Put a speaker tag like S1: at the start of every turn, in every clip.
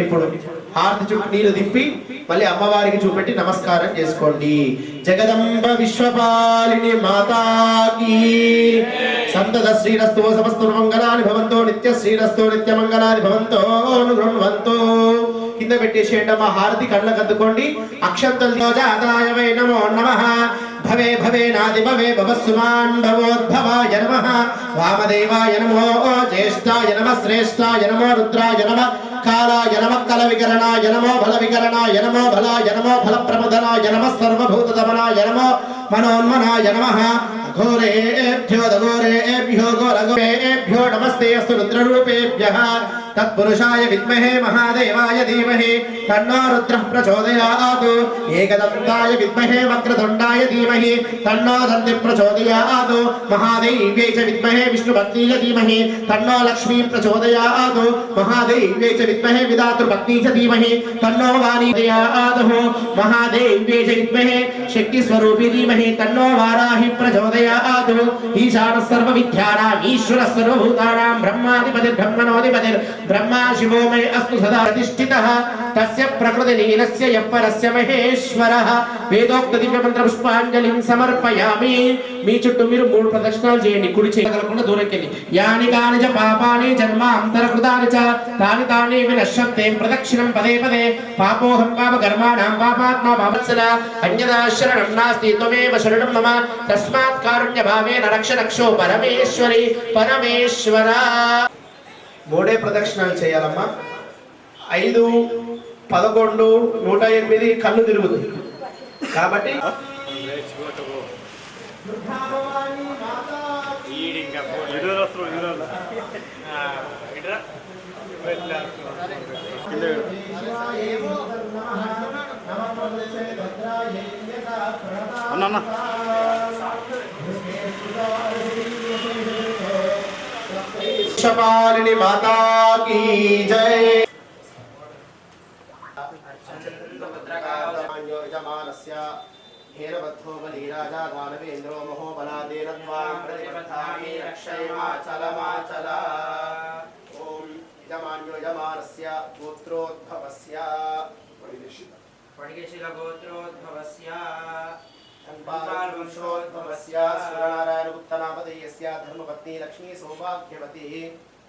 S1: ఇప్పుడు హారతి చుట్టూ నీరు తిప్పి మళ్ళీ అమ్మవారికి చూపెట్టి నమస్కారం చేసుకోండి. జగదంబ విశ్వపాలిని మాతాకి. సంతత శ్రీరస్తు సమస్త మంగళాని భవంతో నిత్య శ్రీరస్తు నిత్య మంగళాని భవంతో గృహ్ణవంతో కింద పెట్టేసేయండి అమ్మ హారతి కళ్ళకు అద్దుకోండి అక్షంతలతో జాతాయమై నమో నమ. భవే భవే నాది భవే భవస్సుమాన్ భవోద్భవాయ నమః. వామదేవాయ నమో జ్యేష్ఠాయ నమ. శ్రేష్ఠాయ నమో రుద్రాయ నమ. కాల యనమక్కల వికరణ యనమో బల వికరణ యనమో బల యనమో బల ప్రమదన యనమ సర్వభూత దమన యనమో మనోన్మనాయ నమ। ఘోరేభ్యో దఘోరేభ్యో ఘోరఘోరేభ్యో నమస్తే అస్తు రుద్రరూపేభ్య। తత్పురుషాయ విద్మహే మహాదేవాయ ధీమహి। తన్నో రుద్ర ప్రచోదయాత్। ఏకదంతాయ విద్మహే వక్రతుండాయ ధీమహి। తన్నో దంతి ప్రచోదయాత్। మహాదేవ్యై చ విద్మహే విష్ణుభక్తీయ ధీమహి। తన్నో లక్ష్మీ ప్రచోదయాత్। మహాదేవ్యై చ విద్మహే విధాతృభక్తీ చ ధీమహి। తన్నో వాణీ ప్రచోదయాత్ మహాదేవ్యై చ విద్మహే శక్తి స్వరూపి ధీమహి। తన్నో వారాహి ప్రచోదయాత్. ఈశాన సర్వ విద్యానాం ఈశ్వర సర్వభూతానాం బ్రహ్మాధిపతి బ్రహ్మణోధిపతి బ్రహ్మా శివో మే అస్తు సదా ప్రతిష్ఠితః. తస్య ప్రకృతి లీనస్య యప్పరస్య మహేశ్వరః. వేదోక్త దివ్య మంత్ర పుష్పాంజలిం సమర్పయామి. మీ చుట్టూ మీరు మూడు ప్రదక్షిణాలు చేయండి. కుడి చేయగలకుండా దూరంకెళ్ళి. యాని కాని చ పాపాని జన్మ అంతరకృతాని చ తాని తాని వినశ్యంతే ప్రదక్షిణం పదే పదే. పాపోహం పాప కర్మాణం పాపాత్మ పాపత్సల అన్యదా శరణం నాస్తి త్వమేవ శరణం మమ తస్మాత్ కారుణ్య భావేన రక్ష రక్షో పరమేశ్వరి పరమేశ్వర మూడే ప్రదక్షిణాలు చేయాలమ్మా. ఐదు పదకొండు నూట ఎనిమిది కళ్ళు తిరుగుతుంది కాబట్టి
S2: అన్న
S1: విశ్వపాలిని మాతా కీ జై. యజమానస్య హేరబద్ధో బలీరాజా దానవేంద్రో మహోబలాదేన త్వాం ప్రతిపథామి రక్షయమాచలమాచల ఓం యజమాన్యో యజమానస్య గోత్రోద్భవస్య. पण्यशिलगोत्रोद्भवस्य वंशोद्भवस्य सूर्यनारायणगुप्तनामधेयस्य धर्मपत्नी लक्ष्मी सौभाग्यवती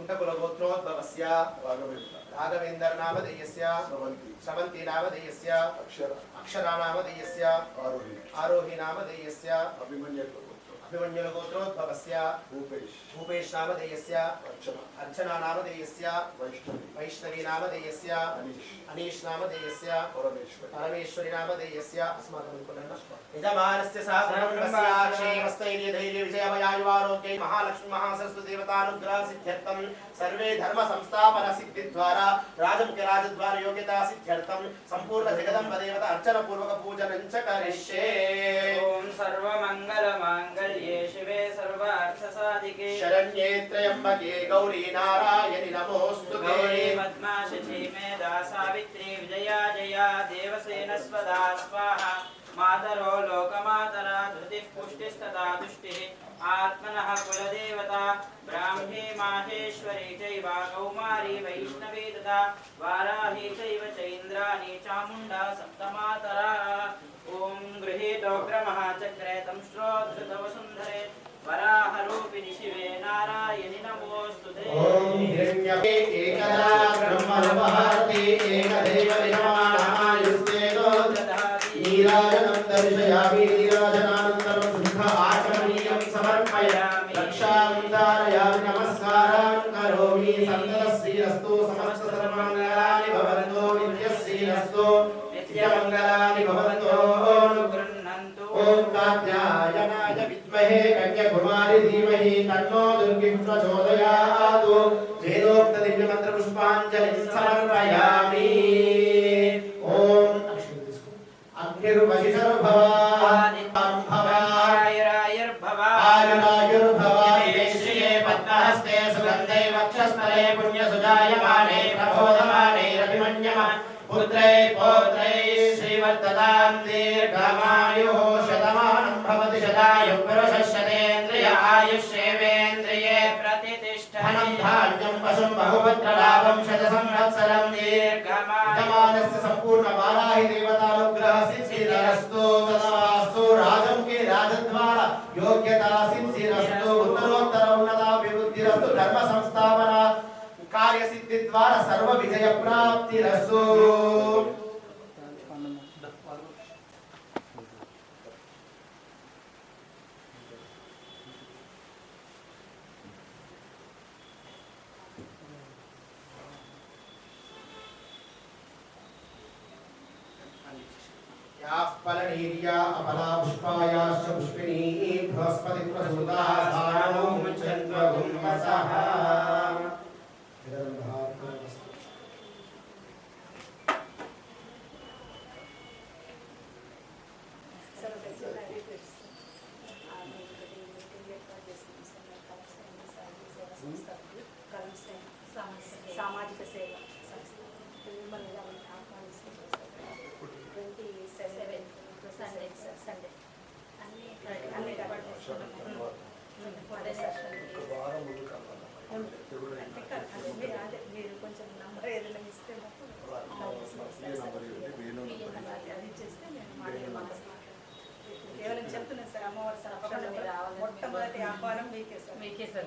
S1: मुण्डकुलगोत्रोद्भवस्य राघवेन्द्र नाम नाम अक्षरा। नाम आरोही नाम
S2: अभिमन्यु సూర్య
S1: నామధేయస్య
S2: గుంటకుల గోత్రం
S1: కుంటకుల గోత్రోద్భవస్య
S2: రాఘవేంద్ర
S1: రాఘవేందర్ నామధేయస్య
S2: స్రవంతి
S1: శ్రవంతి నామధేయస్య
S2: అక్షర
S1: అక్షరా నామధేయస్య
S2: ఆరోహి
S1: ఆరోహి నామధేయస్య
S2: అభిమన్యుల గోత్రం
S1: అభిమన్యుల గోత్రోద్భవస్య
S2: భూపేష్
S1: భూపేష్ నామధేయస్య
S2: అర్చన
S1: అర్చనా నామధేయస్య
S2: వైష్ణవి
S1: వైష్ణవి నామధేయస్య
S2: అనీష్
S1: అనీష్ నామధేయస్య
S2: పరమేశ్వరి
S1: పరమేశ్వరి నామధేయస్య అస్మాకం అనుకున్నాను యజమానస్య సహస్రం క్షేమస్థైర్య ధైర్య విజయమయాయువారోగ్యై మహాలక్ష్మి शरण्ये शिवे सर्वार्थसाधिके। शरण्ये त्र्यम्बके गौरी नारायणि नमोऽस्तु गौरी पद्माशचि मेधा सावित्री विजया जया देवसेन स्वाहा। मातरो लोकमातरा धृतिः
S3: पुष्टिस्तथा तुष्टिः। आत्मनः कुलदेवता
S1: ब्राह्मी माहेश्वरी चैव कौमारी वैष्णवी
S3: तथा वाराही चैव चैन्द्राणी चामुण्डा सप्तमातरा। ॐ गृहीतो क्रमः चक्रे तं श्रो పుష్టిస్తదా దుష్టిः ఆత్మనः కులదేవతా బ్రాహ్మీ మాహేశ్వరీ చైవ కౌమారీ వైష్ణవీ తథా వారాహీ చైవ చైంద్రాణి చాముండా సప్తమాతరా ఓం గృహీతోగ్రమహాచక్రే తం శ్రోధృతవసుంధరే వరాహరూపిణి శివే నారాయణి నమోస్తుతే
S1: ఓం హిరణ్యపే ఏకదా బ్రహ్మణవహార్తే ఏకదేవ ఓం కాత్యాయనాయ విద్మహే కన్యకుమారి ధీమహి తన్నో దుర్గిం ప్రచోదయాత్ వేదోక్త దివ్య మంత్ర పుష్పాంజలి సమర్పయామి ఓం అగ్నిర్వశిషర్భవాని
S3: పద్మహస్తే సుగంధై వక్షస్థలే పుణ్యసుజాయమానే ప్రబోధమానైరభిమన్యమ పుత్రై పౌత్రై శ్రీవర్తతాం దీర్ఘమాయు आयुष्येवेन्द्रिये प्रतिष्ठनं धान्यं पशुं बहुपुत्रलाभं शतसंवत्सरं दीर्घमायुः
S1: यजमानस्य सम्पूर्ण वाराहि देवतानुग्रह सिद्धिरस्तु तदास्तु राजं के राजद्वारा योग्यता सिद्धिरस्तु उत्तरोत्तर उन्नताभिवृद्धिरस्तु धर्म संस्थापना कार्य यास्पलन एरिया अपला पुष्पाया शपुष्पिनी बृहस्पति प्रसूता सारणो
S4: मुचन्द्र सामाजिक सेवा। మిమ్మల్ని ఎవరిని ఆహ్వానిస్తున్నాం ట్వంటీ సెవెన్ సండే సండే అన్ని అన్ని మీరు కొంచెం నంబర్ ఏదైనా ఇస్తే అది ఇచ్చేస్తే నేను మాట్లాడతాను కేవలం చెప్తున్నాను సార్. అమ్మవారి మీరు మొట్టమొదటి ఆహ్వానం మీకే సార్. మీకే సార్.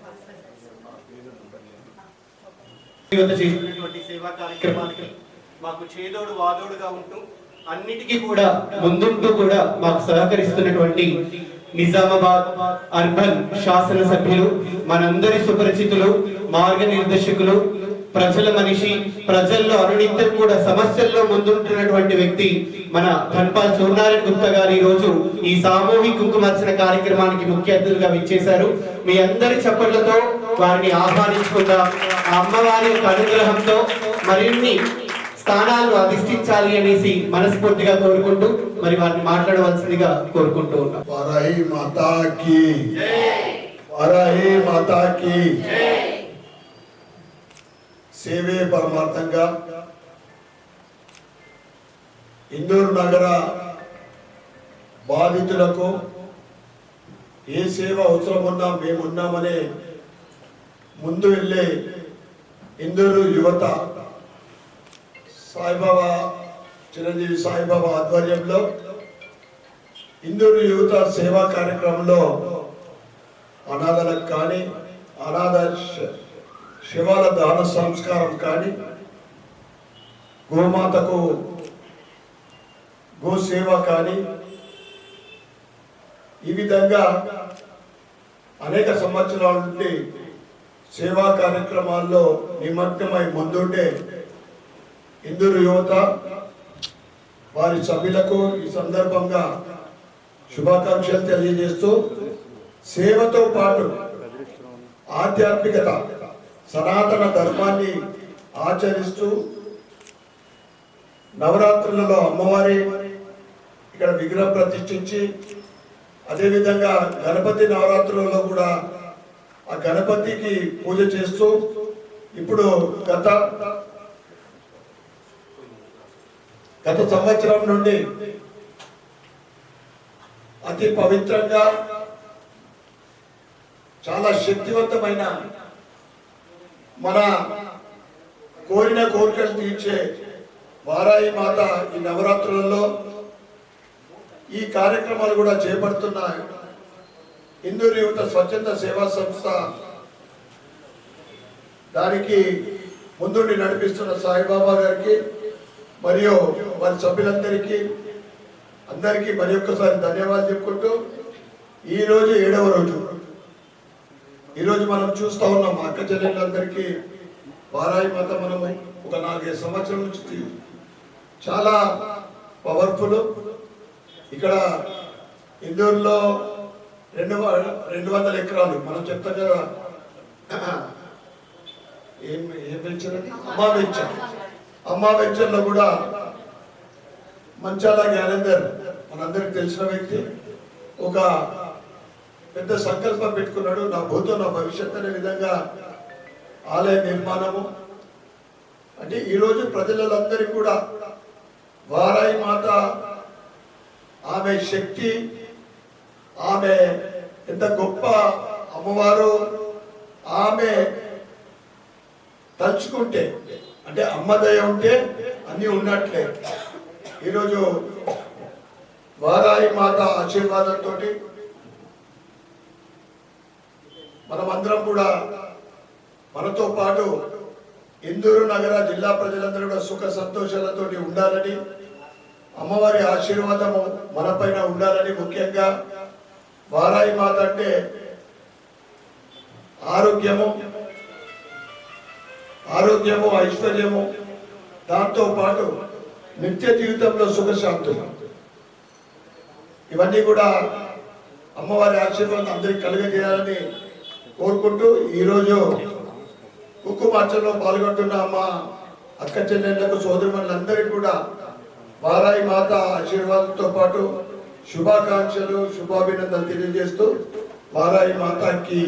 S2: మీ
S5: చేస్తున్నటువంటి సేవా కార్యక్రమానికి మాకు చేదోడు వాదోడుగా ఉంటూ అన్నిటికీ కూడా ముందుంటూ కూడా మాకు సహకరిస్తున్నటువంటి నిజామాబాద్ అర్బన్ శాసన సభ్యులు మనందరి సుపరిచితులు మార్గనిర్దేశకులు ప్రజల మనిషి ప్రజల్లో అనునిత్యం కూడా సమస్యల్లో ముందుంటున్నటువంటి వ్యక్తి మన ధన్పాల్ సూర్యనారాయణ గుప్తా గారు ఈ రోజు ఈ సామూహిక కుంకుమార్చన కార్యక్రమానికి ముఖ్య అతిథులుగా విచ్చేశారు. మీ అందరి చప్పట్లతో వారిని ఆహ్వానించుకుందాం. అమ్మవారి యొక్క అనుగ్రహంతో మరిన్ని స్థానాలు అధిష్ఠించాలి అనేసి మనస్ఫూర్తిగా కోరుకుంటూ మరి వారిని మాట్లాడవలసిందిగా కోరుకుంటూ ఉన్నాం.
S2: సేవే పరమార్థంగా. ఇందూరు నగర బాధితులకు ఏ సేవ అవసరం ఉన్నా మేమున్నామనే ముందు వెళ్ళే ఇందరు యువత సాయిబాబా చిరంజీవి సాయిబాబా ఆధ్వర్యంలో ఇందూరు యువత సేవా కార్యక్రమంలో అనాథలకు కానీ అనాథ శ- శివాల దాన సంస్కారం కానీ గోమాతకు గోసేవ కానీ ఈ విధంగా అనేక సంవత్సరాల నుండి సేవా కార్యక్రమాల్లో నిమగ్నమై ముందుంటే ఇందూరు యువత వారి సభ్యులకు ఈ సందర్భంగా శుభాకాంక్షలు తెలియజేస్తూ సేవతో పాటు ఆధ్యాత్మికత సనాతన ధర్మాన్ని ఆచరిస్తూ నవరాత్రులలో అమ్మవారి ఇక్కడ విగ్రహం ప్రతిష్ఠించి అదేవిధంగా గణపతి నవరాత్రులలో కూడా ఆ గణపతికి పూజ చేస్తూ ఇప్పుడు గత గత సంవత్సరం నుండి అతి పవిత్రంగా చాలా శక్తివంతమైన మన కోరిన కోరికలు తీర్చే వారాయి మాత ఈ నవరాత్రులలో ఈ కార్యక్రమాలు కూడా చేపడుతున్నాయి. హిందూ యువత స్వచ్ఛంద సేవా సంస్థ దానికి ముందుండి నడిపిస్తున్న సాయిబాబా గారికి మరియు వారి సభ్యులందరికీ అందరికీ మరి ఒక్కసారి ధన్యవాదాలు చెప్పుకుంటూ ఈరోజు ఏడవ రోజు. ఈరోజు మనం చూస్తా ఉన్నాం అక్క చెల్లెళ్ళందరికీ వారాయి మాత మనము ఒక నాలుగైదు సంవత్సరం నుంచి చాలా పవర్ఫుల్ ఇక్కడ ఇందూరులో రెండు రెండు వందల ఎకరాలు. మనం చెప్తాం కదా. ఏం ఏం వెంచర్ అది? అమ్మా వెంచర్. అమ్మా వెంచర్లో కూడా మంచాల జ్ఞానేందర్ మనందరికి తెలిసిన వ్యక్తి. ఒక పెద్ద సంకల్పం పెట్టుకున్నాడు. నా భూతం నా భవిష్యత్ అనే విధంగా ఆలయ నిర్మాణము. అంటే ఈరోజు ప్రజలందరికీ కూడా వారాయి మాత ఆమె శక్తి ఆమె ఎంత గొప్ప అమ్మవారు. ఆమె తలుచుకుంటే అంటే అమ్మదయ ఉంటే అన్ని ఉన్నట్లే. ఈరోజు వారాయి మాత ఆశీర్వాదంతో మనమందరం కూడా మనతో పాటు ఇందూరు నగర జిల్లా ప్రజలందరూ కూడా సుఖ సంతోషాలతో ఉండాలని అమ్మవారి ఆశీర్వాదము మనపైన ఉండాలని ముఖ్యంగా వారాయి మాత అంటే ఆరోగ్యము ఆరోగ్యము ఐశ్వర్యము దాంతో పాటు నిత్య జీవితంలో సుఖశాంతులు. ఇవన్నీ కూడా అమ్మవారి ఆశీర్వాదం అందరికి కలుగజేయాలని కోరుకుంటూ ఈరోజు కుంకుమార్చనలో పాల్గొంటున్న మా అక్క చెల్లెళ్ళకు సోదరులందరికీ కూడా వారాయి మాత ఆశీర్వాదంతో పాటు శుభాకాంక్షలు శుభాభినందనలు తెలియజేస్తూ మారాయి మాతాకి